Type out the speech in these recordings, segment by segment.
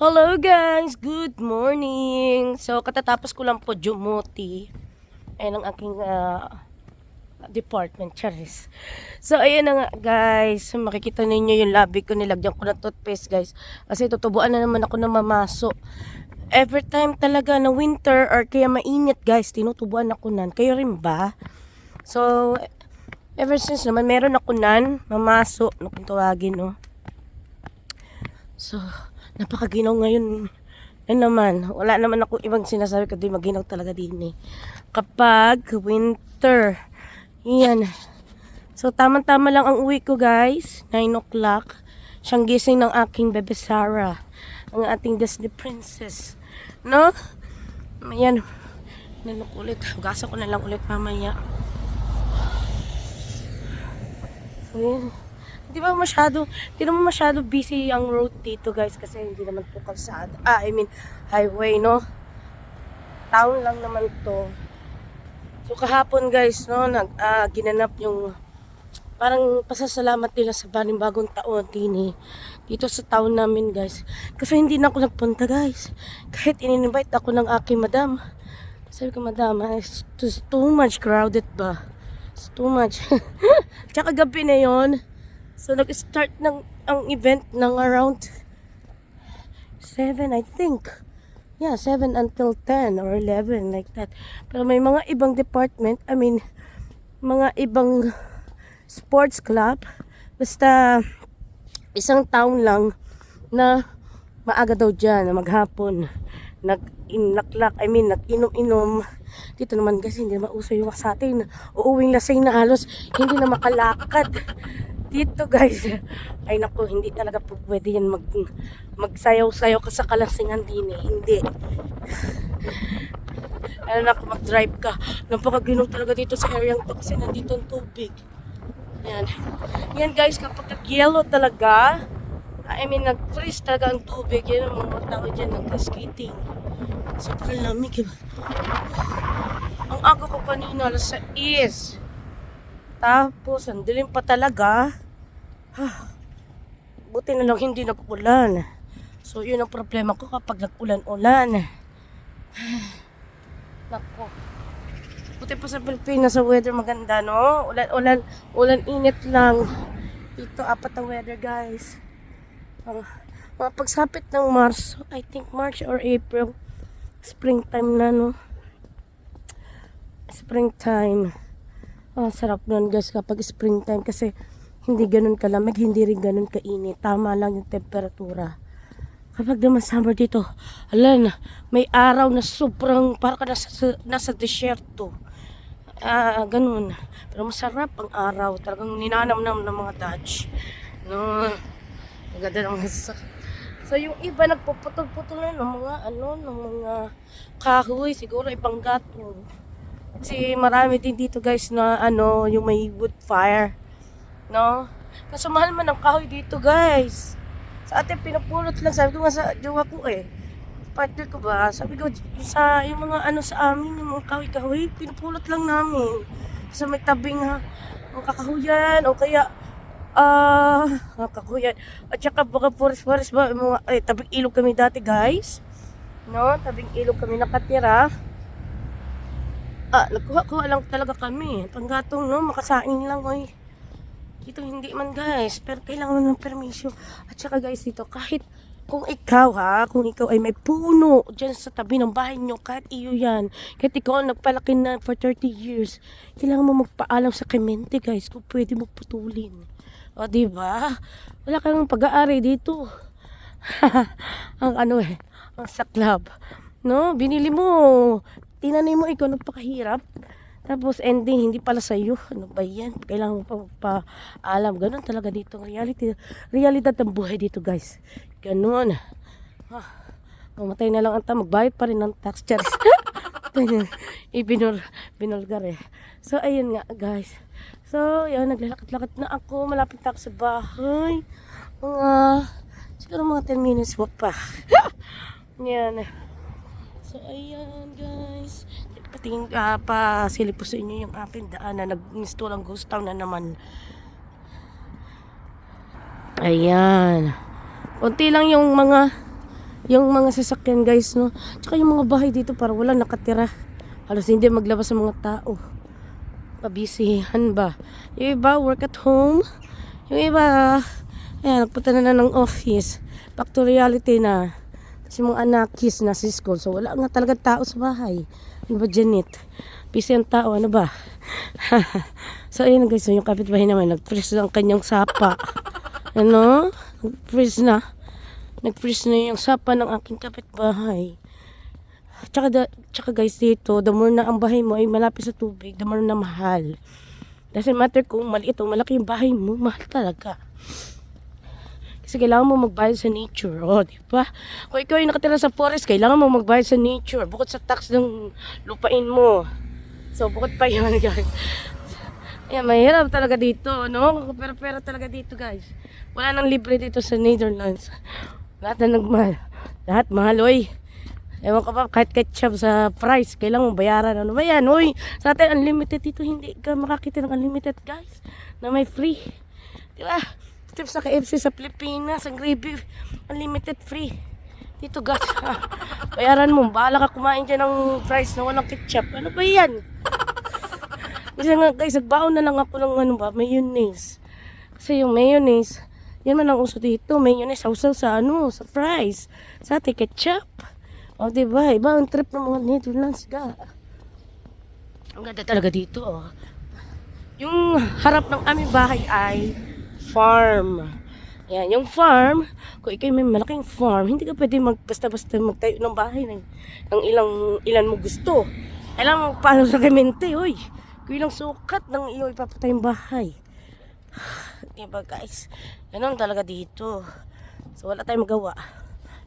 Hello guys! Good morning! So, katatapos ko lang po Jumuti. Ayan ang aking ah, department, Charis. So, ayan na nga guys. Makikita ninyo yung labi ko. Nilagyan ko ng toothpaste guys. Kasi tutubuan na naman ako ng mamaso. Every time talaga na winter or kaya mainit guys, tinutubuan ako nan. Kayo rin ba? So, ever since naman, meron ako nan, mamaso, no, kung tawagin, no. So, napakaginaw ngayon. Yan naman, wala naman ako ibang sinasabi kundi maginaw talaga din eh. Kapag winter, yan. So, tamang-tama lang ang uwi ko guys. 9 o'clock. Siyang gising ng aking bebe Sarah. Ang ating Disney princess. No? Ayan. Nalok ulit. Gasa ko na lang ulit mamaya. So, yun. Di ba masyado, di naman masyado busy ang road dito guys kasi hindi naman po kalsada. Ah, I mean, highway, no? Town lang naman to. So kahapon guys, no, nag, ah, ginanap yung parang pasasalamat nila sa bagong taon tini dito sa town namin guys. Kasi hindi na ako nagpunta guys. Kahit in-invite ako ng aking madam. Sabi ko, madam, ah, it's too much crowded ba? It's too much. Tsaka gabi na yon So, nag-start ng ang event ng around 7, I think. Yeah, 7 until 10 or 11, like that. Pero may mga ibang department, I mean, mga ibang sports club, basta isang town lang na maaga daw dyan, maghapon. Nag-inaklak, I mean, nag-inom-inom. Dito naman kasi hindi naman uso yung sa atin. Uuwing lasing na halos hindi na makalakad dito guys. Ay naku hindi talaga po pwede yan mag magsayaw-sayaw ka sa kalasingan din eh hindi. Ano na mag drive ka. Napakaginom talaga dito sa area to kasi nandito ang tubig. Yan yan guys kapag yellow talaga. I mean nag freeze talaga ang tubig. Yan ang mga tao dyan nag-skating. Sobrang lamig eh. ang aga ko kanina alas 6 tapos, ang dilim pa talaga. Ah, buti na lang hindi nag-ulan. So, yun ang problema ko kapag nag-ulan-ulan. Nako. Buti pa sa Pilipinas sa weather maganda, no? Ulan-ulan, ulan-init lang. Dito, apat ang weather, guys. Uh, mga pagsapit ng Marso, I think March or April, springtime na, no? Springtime. Ah, sarap nun guys kapag springtime kasi hindi ganun kalamig, hindi rin ganun kainit. Tama lang yung temperatura. Kapag naman summer dito, ala na, may araw na sobrang, para ka nasa, nasa desierto. Ah, ganun. Pero masarap ang araw. Talagang ninanam-nam ng mga Dutch. No, maganda ng sak- So yung iba nagpuputol-putol na ng mga ano, ng mga kahoy, siguro ibang gato. Kasi marami din dito guys na ano, yung may wood fire. No? Kaso mahal man ang kahoy dito guys. Sa atin pinapulot lang. Sabi ko nga sa jowa ko eh. Partner ko ba? Sabi ko sa yung mga ano sa amin, yung mga kahoy-kahoy, pinapulot lang namin. Sa may tabing ha, ang kakahuyan o kaya ah, uh, kakahuyan. At saka baka forest-forest ba, mga, eh, tabing ilog kami dati guys. No? Tabing ilog kami nakatira. Ah, nagkuha-kuha lang talaga kami. Panggatong, no? Makasain lang, oy. Dito hindi man, guys. Pero kailangan ng permisyo. At saka, guys, dito, kahit kung ikaw, ha, kung ikaw ay may puno dyan sa tabi ng bahay nyo, kahit iyo yan, kahit ikaw ang nagpalaki na for 30 years, kailangan mo magpaalam sa kemente, guys, kung pwede mo putulin. O, ba? Wala kang pag-aari dito. ang ano eh, ang saklab. No, binili mo, tinanay mo ikaw nagpakahirap. Tapos ending, hindi pala sa iyo. Ano ba yan? Kailangan mo pa magpaalam. Ganon talaga dito. Reality, realidad ng buhay dito guys. Ganon. Ah, mamatay na lang ang ta. Magbayad pa rin ng tax charge. Ibinul, binulgar eh. So, ayun nga guys. So, yun, naglalakad-lakad na ako. Malapit ako sa bahay. Mga, siguro mga 10 minutes walk pa. yan. So, ayan guys. Pating, uh, pa silip po sa inyo yung aking daan na nag-install ang ghost town na naman. Ayan. Kunti lang yung mga yung mga sasakyan guys, no? Tsaka yung mga bahay dito para wala nakatira. Halos hindi maglabas ang mga tao. Pabisihan ba? Yung iba, work at home. Yung iba, ayan, nagpunta na na ng office. Back to reality na. Kasi mga anakis na si school. So, wala nga talaga tao sa bahay. Ano ba, Janet? Busy ang tao, ano ba? so, ayun guys, so, yung kapitbahay naman, nag-freeze ang kanyang sapa. Ano? Nag-freeze na. Nag-freeze na yung sapa ng aking kapitbahay. Tsaka, da, tsaka guys dito, the more na ang bahay mo ay malapit sa tubig, the more na mahal. Doesn't matter kung maliit o malaki yung bahay mo, mahal talaga. Kasi kailangan mo magbayad sa nature. O, di ba? Kung ikaw ay nakatira sa forest, kailangan mo magbayad sa nature. Bukod sa tax ng lupain mo. So, bukod pa yun, guys. Ayan, mahirap talaga dito, no? Pera-pera talaga dito, guys. Wala nang libre dito sa Netherlands. Lahat na nagmahal. Lahat mahal, oy. Ewan ko pa, kahit ketchup sa price, kailangan mo bayaran. Ano ba yan? Uy, sa atin, unlimited dito, hindi ka makakita ng unlimited, guys. Na may free. Di ba? Tips sa KFC sa Pilipinas, ang gravy, unlimited free. Dito, guys. bayaran mo, bahala ka kumain dyan ng price na walang ketchup. Ano ba yan? Kasi nga, guys, nagbaon na lang ako ng ano ba, mayonnaise. Kasi yung mayonnaise, yan man ang uso dito. Mayonnaise, sausaw sa ano, sa fries. Sa atin, ketchup. O, diba? Iba ang trip ng mga Netherlands, ga. Ang ganda talaga dito, oh. Yung harap ng aming bahay ay farm. Yan, yung farm, kung ikaw may malaking farm, hindi ka pwede mag, basta-basta magtayo ng bahay ng, ng ilang, ilan mo gusto. Kailangan mo paano sa gamente, oy. Kung ilang sukat ng iyo ipapatay yung bahay. diba guys? Ganun talaga dito. So wala tayong magawa.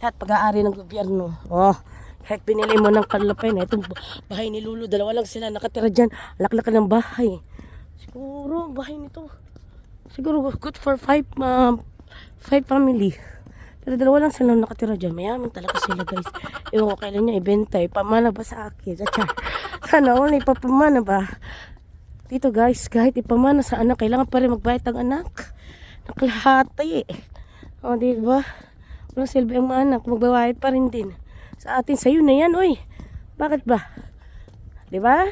Lahat pag-aari ng gobyerno. Oh, kahit pinili mo ng kalapay na itong bahay ni Lulu, dalawa lang sila nakatira dyan. Laklak ng bahay. Siguro, bahay nito. Siguro good for five, uh, five family. Pero dalawa lang sila nakatira dyan. Mayaman talaga sila guys. Ewan ko kailan niya ibenta. Ipamana ba sa akin? At sana all ipapamana ba? Dito guys, kahit ipamana sa anak, kailangan pa rin magbayad ang anak. Nakalahati eh. O, di ba? Walang silbi ang anak, magbabayad pa rin din. Sa atin, sa'yo na yan, oy. Bakit ba? Di ba?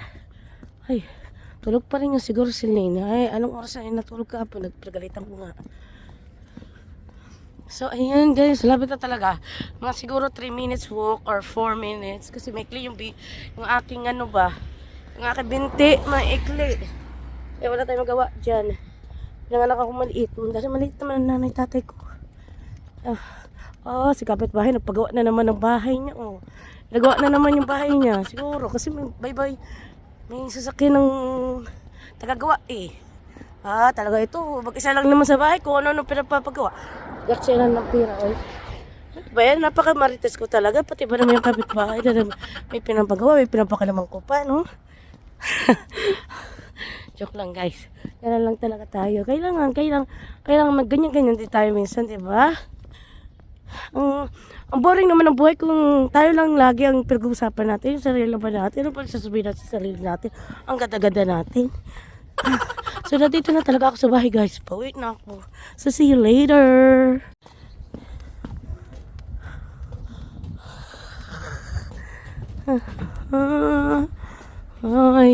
Ay, tulog pa rin yung siguro si Lane. Ay, anong oras ay natulog ka po? Nagpagalitan ko nga. So, ayan guys, lapit na talaga. Mga siguro 3 minutes walk or 4 minutes. Kasi maikli yung, yung aking ano ba, yung aking binti, maikli. Eh, wala tayong magawa dyan. Pinanganak ako maliit. Dahil maliit naman ang nanay tatay ko. Ah, oh, si kapitbahay, nagpagawa na naman ng bahay niya. Oh. Nagawa na naman yung bahay niya. Siguro, kasi may bye-bye. May sasakyan ng tagagawa eh. Ah, talaga ito. Mag-isa lang naman sa bahay kung ano-ano pinapapagawa. Gatsi lang ng pira. Oy. Ano ba yan? Napaka-marites ko talaga. Pati ba naman yung kapitbahay na may pinapagawa, may pinapakalaman ko pa, no? Joke lang guys. Yan lang talaga tayo. Kailangan, kailangan, kailangan mag-ganyan-ganyan din tayo minsan, di ba? Ang, ang boring naman ng buhay kung tayo lang lagi ang pinag-uusapan natin, yung sarili ba natin, ano pa sasabihin natin sa sarili natin, ang ganda-ganda natin. so, nandito na talaga ako sa bahay guys. Pauwi na ako. So, see you later. Ay,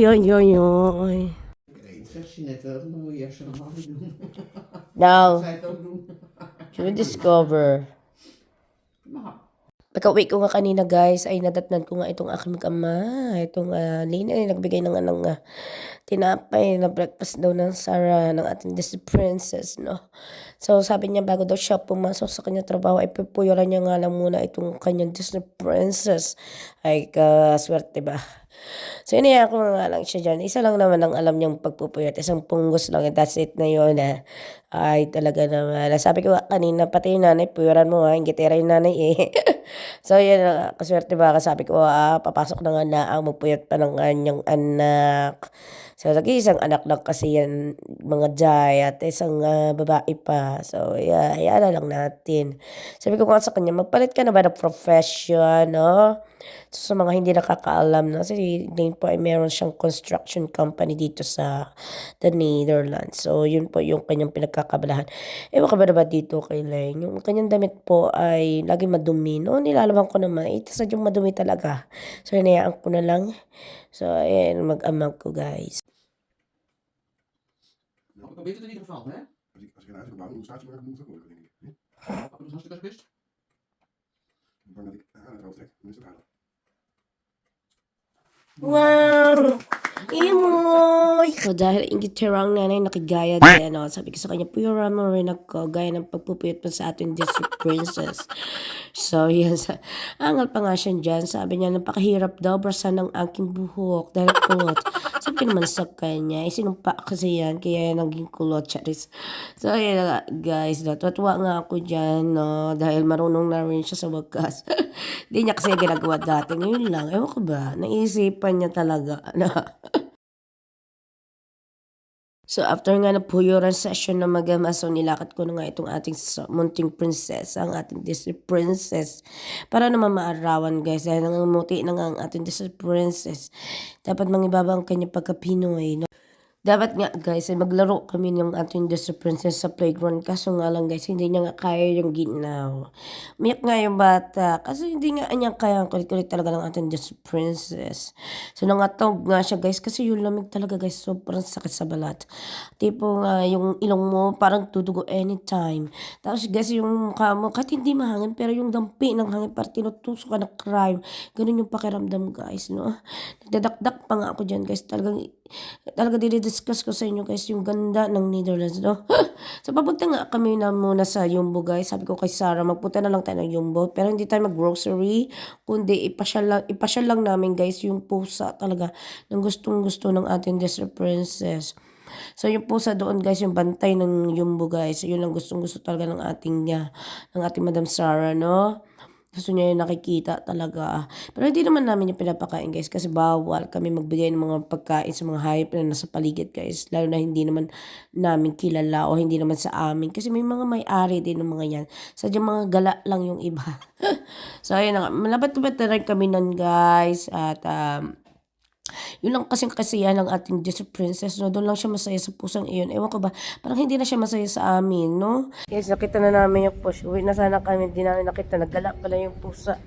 ay, ay, ay. Should we discover? Pagka-uwi ko nga kanina guys, ay nadatnan ko nga itong aking mag-ama. Itong uh, Lina ay nagbigay ng anong uh, tinapay na breakfast daw ng Sarah ng ating Disney Princess, no? So sabi niya bago daw siya pumasok sa kanyang trabaho ay pupuyoran niya nga lang muna itong kanyang Disney Princess. Ay kaswerte ba? So inaya ko nga lang siya dyan. Isa lang naman ang alam niyang pagpupuyat. Isang punggos lang. and That's it na yun. Ah. Ay talaga naman. Sabi ko kanina, pati yung nanay, puyoran mo ha. Yung gitera yung nanay eh. so yun, ah, kaswerte ba? Sabi ko, ah, papasok na nga na ang magpuyat pa ng kanyang anak. So, nag-iisang anak lang kasi yan, mga Jai, at isang ah, babae pa. So, yeah, hayaan lang natin. Sabi ko nga sa kanya, magpalit ka na ba ng profession, no? So, sa mga hindi nakakaalam na, si Dane po ay meron siyang construction company dito sa the Netherlands. So, yun po yung kanyang pinagkakabalahan. Ewan ka ba na dito kay Lane? Yung kanyang damit po ay lagi madumi. No, nilalaban ko naman, ito sadyang madumi talaga. So, hinayaan ko na lang. So, ayan, mag-amag ko, guys. Nou, ik beter dan in ieder geval, hè? Als ik, als ik een huis gebouwd moet, staat je maar moet ook worden, denk ik. Nee? Papa doet best. Ik ben dat ik de haan eruit trek. Dan is het aardig. Wow! Imoy! So, dahil ingiterang nanay nakigaya din, ano, sabi ko sa kanya, puyuran mo rin ako, gaya ng pagpupuyot mo sa ating district princess. So, yan. Sa, angal pa nga siya dyan. Sabi niya, napakahirap daw, brasan ng aking buhok dahil kulot. Sabi ko naman sa kanya, eh, sinumpa kasi yan, kaya naging kulot, charis. So, yan guys, natuwa nga ako dyan, no, dahil marunong na rin siya sa wakas. Hindi niya kasi ginagawa dati. Ngayon lang, ewan ko ba, naisipan niya talaga na So after nga na puyuran session na magama, so nilakad ko na nga itong ating munting princess, ang ating Disney princess. Para naman maarawan guys, dahil nangamuti na nga ang ating Disney princess. Dapat mangibaba ang kanyang pagka-Pinoy. No? Dapat nga guys, ay maglaro kami ng ating Disney princess sa playground. Kaso nga lang guys, hindi niya nga kaya yung ginaw. Umiyak nga yung bata. Kasi hindi nga niya kaya ang kulit-kulit talaga ng ating Disney princess. So nangatog nga siya guys, kasi yung lamig talaga guys, sobrang sakit sa balat. Tipo nga, yung ilong mo parang tudugo anytime. Tapos guys, yung mukha mo, kahit hindi mahangin, pero yung dampi ng hangin, parang tinutusok ka ng crime. Ganun yung pakiramdam guys, no? Nagdadakdak pa nga ako dyan guys. Talagang, talaga dinidiscuss ko sa inyo guys, yung ganda ng Netherlands, no? so papunta nga kami na muna sa Yumbo guys. Sabi ko kay Sarah, magpunta na lang tayo ng Yumbo. Pero hindi tayo mag-grocery, kundi ipasyal lang, ipasyal lang namin guys yung pusa talaga ng gustong gusto ng ating Disney Princess. So yung pusa doon guys, yung bantay ng Yumbo guys, yun lang gustong gusto talaga ng ating, uh, ng ating Madam Sarah, no? Gusto niya yung nakikita talaga. Pero hindi naman namin yung pinapakain guys kasi bawal kami magbigay ng mga pagkain sa mga hayop na nasa paligid guys. Lalo na hindi naman namin kilala o hindi naman sa amin. Kasi may mga may-ari din ng mga yan. Sadyang mga gala lang yung iba. so ayun na nga. Malabat-labat na rin kami nun guys. At um, yun lang kasing kasiyahan ng ating Disney Princess, no? Doon lang siya masaya sa pusang iyon. Ewan ko ba, parang hindi na siya masaya sa amin, no? Guys, nakita na namin yung push. Uwi na sana kami, hindi namin nakita. Nagala pala yung pusa.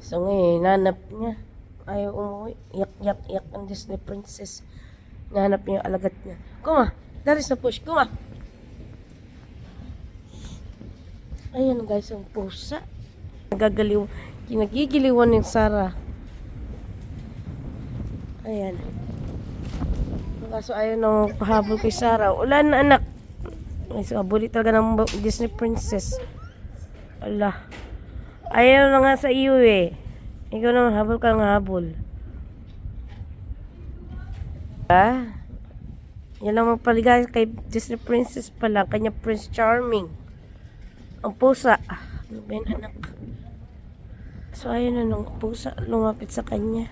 So ngayon, nanap niya. Ayaw umuwi. Yak, yak, yak ang Disney Princess. Nanap niya yung alagat niya. Kuma, dari sa push. Kuma. Ayan guys, ang pusa. Nagagaliw. Kinagigiliwan ni Sarah. Ayan. Kaso ayaw nang pahabol kay Sarah. Ulan na anak. Ay, so, talaga ng Disney Princess. Allah. Ayaw na nga sa iyo eh. Ikaw naman, habol ka ng habol. Ah? Yan lang magpaligay kay Disney Princess pala. Kanya Prince Charming. Ang pusa. Ano ba yan, anak? So, ayun na nung pusa lumapit sa kanya.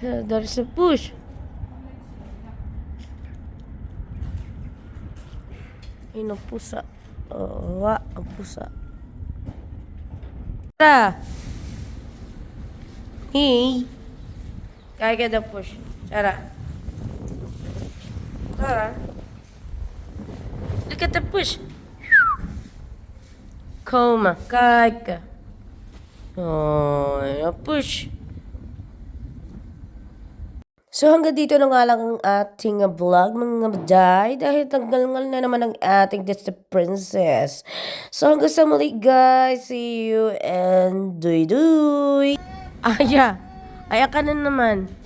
There's a push. Ayun ang pusa. Oo, wa, ang pusa. Tara! Hey! Kaya ka daw push. Tara. Tara. Look at the push. Coma. Kaya ka. Oh, push. So hanggang dito na nga lang ang ating vlog mga maday dahil tanggal na naman ang ating Disney Princess. So hanggang sa muli guys, see you and doy doy! Aya, aya ka na naman.